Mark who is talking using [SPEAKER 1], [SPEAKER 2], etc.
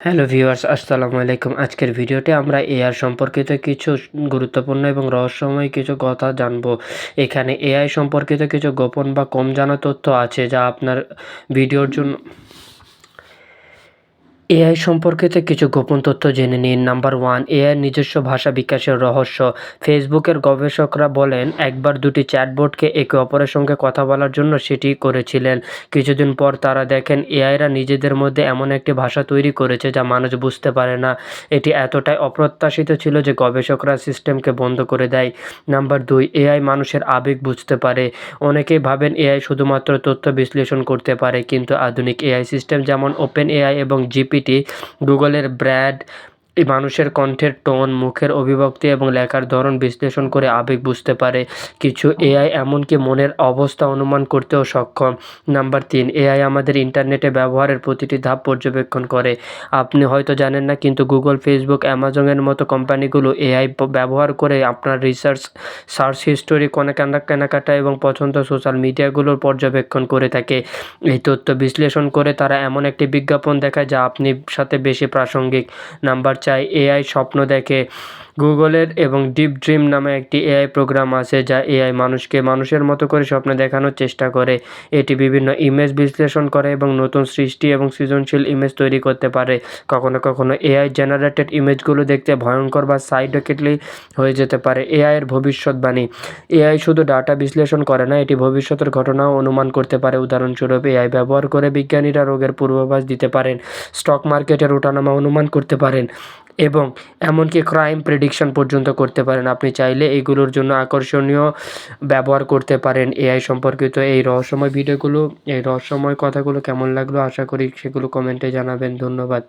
[SPEAKER 1] Hello viewers, আসসালামু আলাইকুম। আজকের ভিডিওতে আমরা এআই সম্পর্কিত কিছু গুরুত্বপূর্ণ এবং রহস্যময় কিছু কথা জানব। এখানে এআই সম্পর্কিত কিছু গোপন বা কম জানা তথ্য আছে যা আপনার ভিডিওর জন্য এআই সম্পর্কিত কিছু গোপন তথ্য জেনে নিন। নাম্বার ওয়ান, এআই নিজস্ব ভাষা বিকাশের রহস্য। ফেসবুকের গবেষকরা বলেন, একবার দুটি চ্যাটবোর্ডকে একে অপরের সঙ্গে কথা বলার জন্য সেটি করেছিলেন। কিছুদিন পর তারা দেখেন, এআইরা নিজেদের মধ্যে এমন একটি ভাষা তৈরি করেছে যা মানুষ বুঝতে পারে না। এটি এতটাই অপ্রত্যাশিত ছিল যে গবেষকরা সিস্টেমকে বন্ধ করে দেয়। নাম্বার দুই, এআই মানুষের আবেগ বুঝতে পারে। অনেকেই ভাবেন, এআই শুধুমাত্র তথ্য বিশ্লেষণ করতে পারে, কিন্তু আধুনিক এআই সিস্টেম যেমন ওপেন এআই এবং জিপি জিপিটি গুগলের ব্র্যাড মানুষের কণ্ঠের টোন, মুখের অভিব্যক্তি এবং লেখার ধরন বিশ্লেষণ করে আবেগ বুঝতে পারে। কিছু এআই এমনকি মনের অবস্থা অনুমান করতেও সক্ষম। নাম্বার তিন, এআই আমাদের ইন্টারনেটে ব্যবহারের প্রতিটি ধাপ পর্যবেক্ষণ করে। আপনি হয়তো জানেন না, কিন্তু গুগল, ফেসবুক অ্যামাজনের মতো কোম্পানিগুলো এআই ব্যবহার করে আপনার রিসার্চ, সার্চ হিস্টোরি, কোনো কেনাকাটা এবং পছন্দ সোশ্যাল মিডিয়াগুলোর পর্যবেক্ষণ করে থাকে। এই তথ্য বিশ্লেষণ করে তারা এমন একটি বিজ্ঞাপন দেখায় যা আপনি সাথে বেশি প্রাসঙ্গিক। নাম্বার চাই, এআই স্বপ্ন দেখে। গুগলের এবং ডিপ ড্রিম নামে একটি এআই প্রোগ্রাম আছে যা এআই মানুষকে মানুষের মতো করে স্বপ্ন দেখানোর চেষ্টা করে। এটি বিভিন্ন ইমেজ বিশ্লেষণ করে এবং নতুন সৃষ্টি এবং সৃজনশীল ইমেজ তৈরি করতে পারে। কখনো কখনো এআই জেনারেটেড ইমেজগুলো দেখতে ভয়ঙ্কর বা সাইডকেটলি হয়ে যেতে পারে। এআইয়ের ভবিষ্যৎবাণী এআই শুধু ডাটা বিশ্লেষণ করে না, এটি ভবিষ্যতের ঘটনাও অনুমান করতে পারে। উদাহরণস্বরূপ, এআই ব্যবহার করে বিজ্ঞানীরা রোগের পূর্বাভাস দিতে পারেন, স্টক মার্কেটের ওঠানামা অনুমান করতে পারেন। এবং এমনকি ক্রাইম প্রেডিকশন পর্যন্ত করতে পারেন। আপনি চাইলে এগুলোর জন্য আকর্ষণীয় ব্যবহার করতে পারেন এআই সম্পর্কিত এই রহস্যময় ভিডিওগুলো। এই রহস্যময় কথাগুলো কেমন লাগল আশা করি সেগুলো কমেন্টে জানাবেন। ধন্যবাদ।